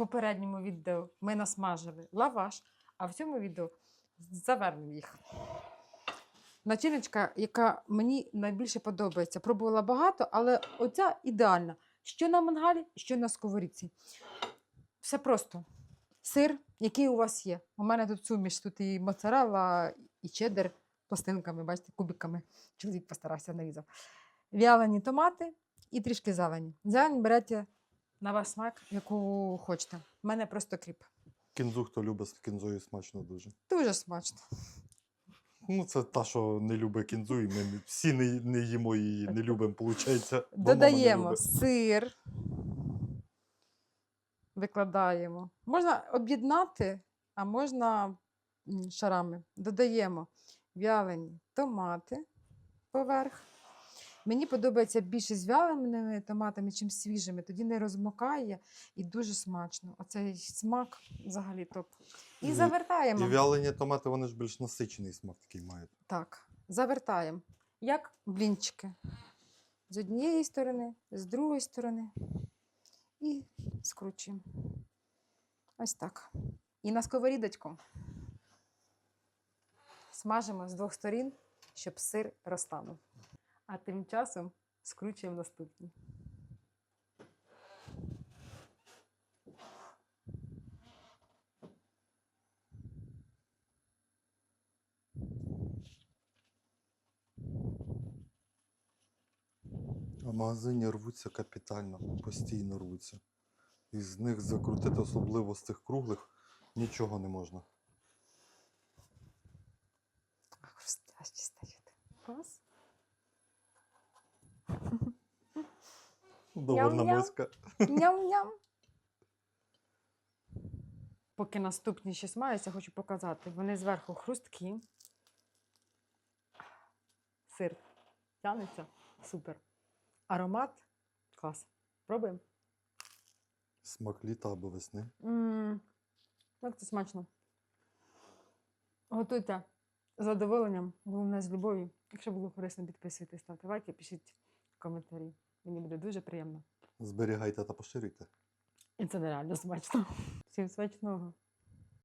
попередньому відео ми насмажили лаваш, а в цьому відео завернемо їх. Начиночка, яка мені найбільше подобається. Пробувала багато, але оця ідеальна. Що на мангалі, що на сковорідці. Все просто. Сир, який у вас є. У мене тут суміш, тут і моцарелла, і чеддер пластинками, бачите, кубиками. Чоловік постарався нарізав. Вялені томати і трішки зелені. Зелень берете на ваш смак, яку хочете. У мене просто кріп. Кінзу, хто любить з кінзою, смачно дуже. Дуже смачно. Ну, це та, що не любить кінзу, і ми всі не, не їмо її, не любимо, виходить. Додаємо сир. Викладаємо. Можна об'єднати, а можна шарами. Додаємо вялені томати поверх. Мені подобається більше з вяленими томатами, чим свіжими. Тоді не розмокає і дуже смачно. Оцей смак взагалі топ. І завертаємо. І вялені томати, вони ж більш насичений смак такий мають. Так, завертаємо. Як блінчики. З однієї сторони, з другої сторони. І скручуємо. Ось так. І на сковорідочку. Смажимо з двох сторін, щоб сир розтанув. А тим часом скручуємо наступний. А магазині рвуться капітально, постійно рвуться. І з них закрутити, особливо з цих круглих, нічого не можна. Хрустящі стають. Клас. Довольна Ням-ням. миска. Ням-ням. Поки наступні ще смаються, хочу показати. Вони зверху хрусткі. Сир тянеться. Супер. Аромат. Клас. Пробуємо. Смак літа або весни. М, Як це смачно. Готуйте з задоволенням, головне з любов'ю. Якщо було корисно, підписуйтесь, ставте лайки, пишіть коментарі. Мені буде дуже приємно. Зберігайте та поширюйте. І це нереально смачно. Всім смачного.